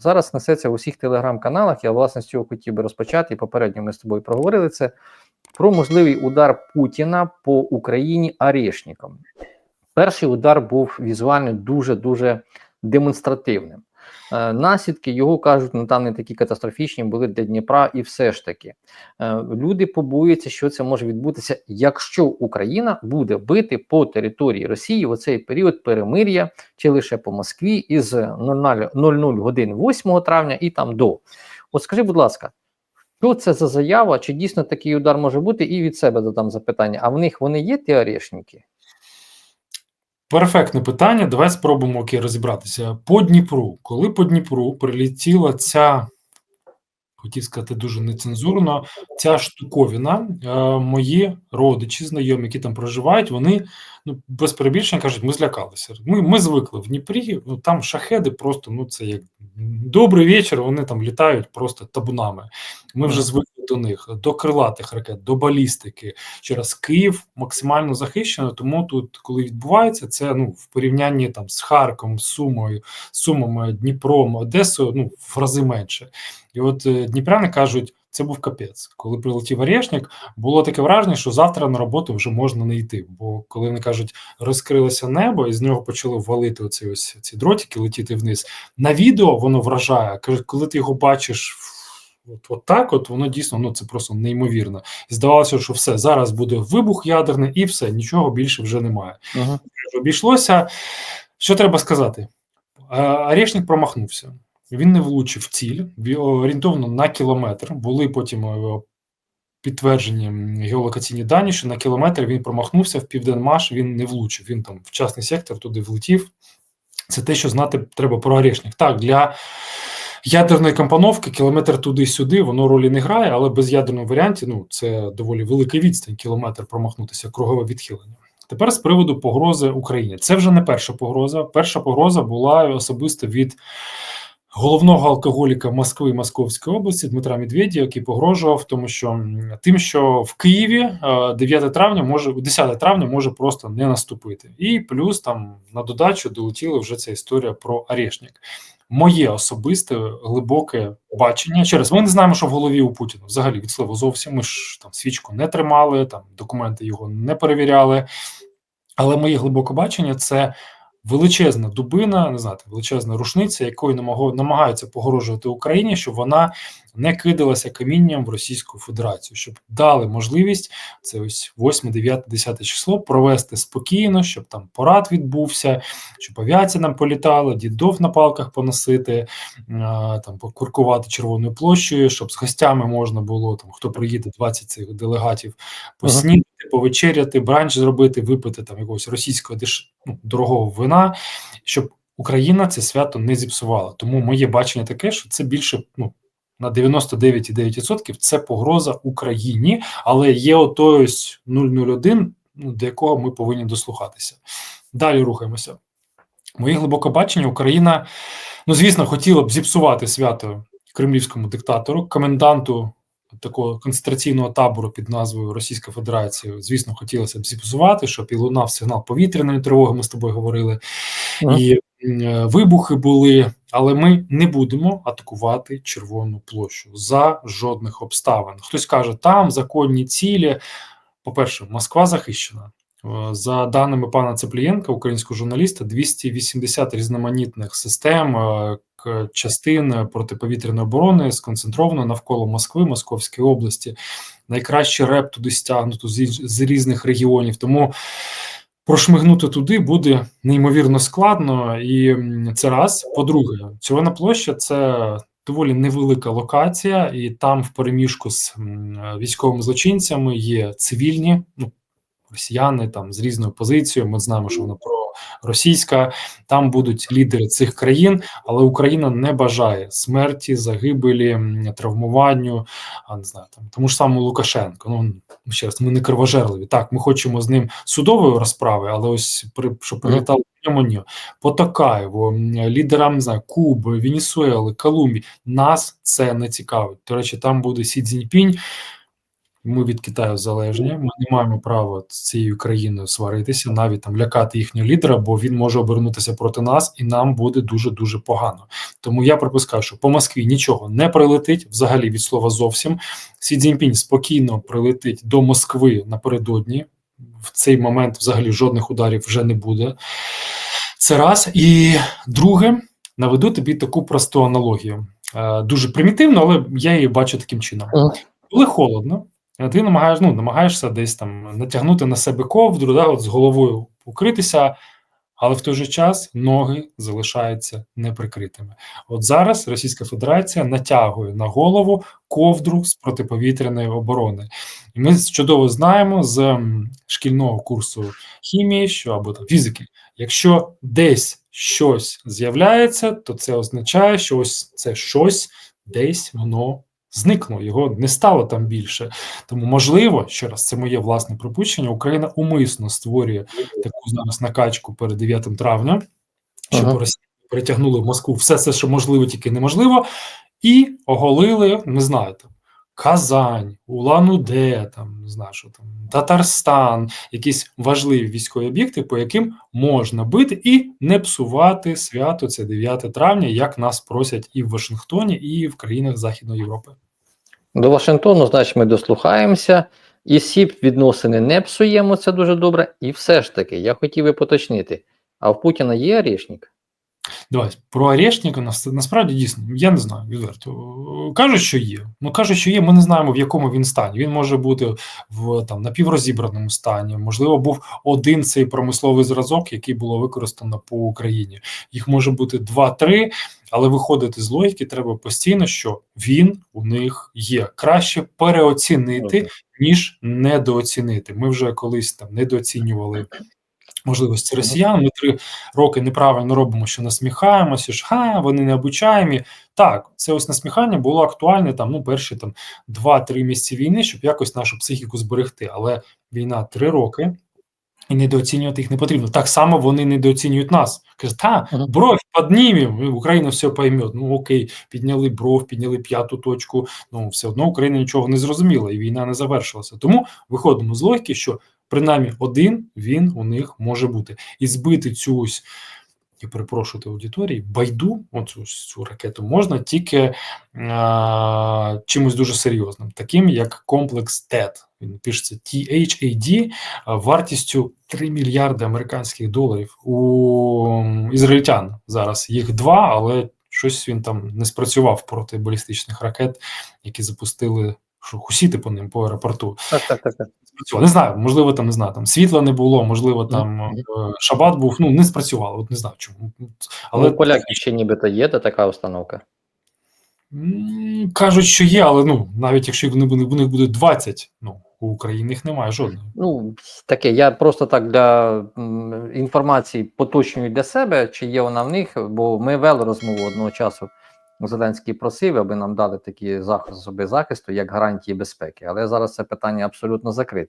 Зараз несеться в усіх телеграм-каналах. Я власне з цього хотів би розпочати. І попередньо ми з тобою проговорили це про можливий удар Путіна по Україні Арішником. Перший удар був візуально дуже дуже демонстративним. Е, Наслідки його кажуть, ну там не такі катастрофічні були для Дніпра, і все ж таки е, люди побоюються, що це може відбутися, якщо Україна буде бити по території Росії в оцей період перемир'я чи лише по Москві із 00, 00 годин 8 травня і там до. От скажи, будь ласка, що це за заява? Чи дійсно такий удар може бути? І від себе додам запитання: а в них вони є ті Перфектне питання. Давай спробуємо окей, розібратися. По Дніпру, коли по Дніпру прилетіла ця, хотів сказати, дуже нецензурно, ця штуковина, е, мої родичі, знайомі, які там проживають, вони ну, без перебільшення кажуть, ми злякалися. Ми ми звикли в Дніпрі, ну там шахеди просто ну це як добрий вечір, вони там літають просто табунами. Ми вже звикли до них, до крилатих ракет, до балістики. Через Київ максимально захищено, тому тут, коли відбувається, це ну в порівнянні там з Харковом, Сумою, Сумами, Дніпром, Одесою, ну в рази менше. І от е, Дніпряни кажуть. Це був капець. Коли прилетів Орешник, було таке враження, що завтра на роботу вже можна не йти. Бо коли вони кажуть, розкрилося небо, і з нього почали валити оці ось ці дротики, летіти вниз. На відео воно вражає. Коли ти його бачиш от, от так, от воно дійсно ну це просто неймовірно. І здавалося, що все зараз буде вибух ядерний, і все, нічого більше вже немає. Угу. Обійшлося. Що треба сказати? Орешник промахнувся. Він не влучив ціль орієнтовно на кілометр. Були потім е, підтверджені геолокаційні дані, що на кілометр він промахнувся в Південмаш, він не влучив. Він там в частний сектор туди влетів. Це те, що знати треба про Орешник. Так, для ядерної компоновки кілометр туди-сюди, воно ролі не грає, але без ядерного варіанті ну це доволі велика відстань, кілометр промахнутися, кругове відхилення. Тепер з приводу погрози Україні. Це вже не перша погроза. Перша погроза була особисто від головного алкоголіка Москви Московської області Дмитра Медведєва, який погрожував, тому що тим, що в Києві 9 травня може 10 травня може просто не наступити, і плюс там на додачу долетіла вже ця історія про Орешник. Моє особисте глибоке бачення. Через ми не знаємо, що в голові у Путіна взагалі від слова зовсім. Ми ж там свічку не тримали, там документи його не перевіряли. Але моє глибоке бачення це величезна дубина, не знати, величезна рушниця, якою намагаються погрожувати Україні, щоб вона не кидалася камінням в Російську Федерацію, щоб дали можливість це ось 8, 9, 10 число провести спокійно, щоб там порад відбувся, щоб авіація нам політала, дідов на палках поносити, там покуркувати червоною площею, щоб з гостями можна було там, хто приїде 20 цих делегатів, поснідати, повечеряти, бранч зробити, випити там якогось російського деш... ну, дорогого вина, щоб Україна це свято не зіпсувала. Тому моє бачення таке, що це більше ну на 99,9% це погроза Україні, але є отой 001, ну, до якого ми повинні дослухатися. Далі рухаємося. Моє глибоке бачення, Україна, ну звісно, хотіла б зіпсувати свято кремлівському диктатору, коменданту такого концентраційного табору під назвою Російська Федерація. Звісно, хотілося б зіпсувати, щоб і лунав сигнал повітряної тривоги. Ми з тобою говорили, ага. і е, вибухи були. Але ми не будемо атакувати Червону площу за жодних обставин. Хтось каже, там законні цілі. По-перше, Москва захищена. За даними пана Цеплієнка, українського журналіста, 280 різноманітних систем частин протиповітряної оборони сконцентровано навколо Москви, Московської області. Найкращий реп туди стягнуто з, різних регіонів. Тому прошмигнути туди буде неймовірно складно, і це раз. По-друге, Червона площа це доволі невелика локація, і там, в переміжку з військовими злочинцями, є цивільні, ну росіяни там з різною позицією. Ми знаємо, що вона про російська. Там будуть лідери цих країн, але Україна не бажає смерті, загибелі, травмуванню. А не знаю, там тому ж самому Лукашенко. Ну ще раз, ми не кровожерливі. Так, ми хочемо з ним судової розправи, але ось при що прилітало ні, по Токаєву, лідерам не знаю, Куби, Венесуели, Колумбії. Нас це не цікавить. До речі, там буде Сі Цзіньпінь. Ми від Китаю залежні. Ми не маємо права з цією країною сваритися, навіть там лякати їхнього лідера, бо він може обернутися проти нас, і нам буде дуже дуже погано. Тому я припускаю, що по Москві нічого не прилетить взагалі від слова зовсім. Сі Цзіньпінь спокійно прилетить до Москви напередодні. В цей момент взагалі жодних ударів вже не буде. Це раз. І друге, наведу тобі таку просту аналогію. Е, дуже примітивно, але я її бачу таким чином. Коли холодно, ти намагаєш, ну, намагаєшся десь там натягнути на себе ковдру, да, от з головою укритися, але в той же час ноги залишаються неприкритими. От зараз Російська Федерація натягує на голову ковдру з протиповітряної оборони. І ми чудово знаємо з шкільного курсу хімії, що або там фізики, якщо десь щось з'являється, то це означає, що ось це щось десь воно зникло, його не стало там більше. Тому, можливо, ще раз, це моє власне припущення. Україна умисно створює таку зараз накачку перед 9 травня, щоб Ага. Росія перетягнули в Москву все це, що можливо, тільки неможливо, і оголили, не знаю, там. Казань, Улан-Удэ, там не знаю, що там Татарстан, якісь важливі військові об'єкти, по яким можна бити і не псувати свято це 9 травня, як нас просять і в Вашингтоні, і в країнах Західної Європи. До Вашингтону, значить, ми дослухаємося. І сіп відносини не псуємо, це дуже добре. І все ж таки, я хотів би поточнити: а в Путіна є орешник? Давай про Орешника нас насправді дійсно я не знаю відверто. Кажуть, що є. Ну кажуть, що є. Ми не знаємо в якому він стані. Він може бути в там напіврозібраному стані. Можливо, був один цей промисловий зразок, який було використано по Україні. Їх може бути два-три, але виходити з логіки треба постійно, що він у них є. Краще переоцінити ніж недооцінити. Ми вже колись там недооцінювали можливості росіян. Ми три роки неправильно робимо, що насміхаємося, що ха, вони не обучаємі. Так, це ось насміхання було актуальне там, ну, перші там 2-3 місяці війни, щоб якось нашу психіку зберегти. Але війна три роки. І недооцінювати їх не потрібно. Так само вони недооцінюють нас. Кажуть, та бровь піднімемо, Україна все пойме. Ну окей, підняли бров, підняли п'яту точку. Ну все одно Україна нічого не зрозуміла, і війна не завершилася. Тому виходимо з логіки, що принаймні один він у них може бути. І збити цю ось, я перепрошувати аудиторії, байду, оцю цю ракету можна тільки а, чимось дуже серйозним, таким як комплекс ТЕД. Він пишеться THAD вартістю 3 мільярди американських доларів. У ізраїльтян зараз їх два, але щось він там не спрацював проти балістичних ракет, які запустили що хусіти по ним по аеропорту. Так, так, так. Спрацювало. Не знаю, можливо, там не знаю, там світла не було, можливо, там е, шабат був. Ну не спрацювало. От не знаю чому. Але Але у поляків ще нібито є де така установка. кажуть, що є, але ну навіть якщо вони у них буде 20, ну у України їх немає жодної. Ну, таке, я просто так для інформації поточнюю для себе, чи є вона в них, бо ми вели розмову одного часу. Зеленський просив, аби нам дали такі засоби захисту як гарантії безпеки. Але зараз це питання абсолютно закрите.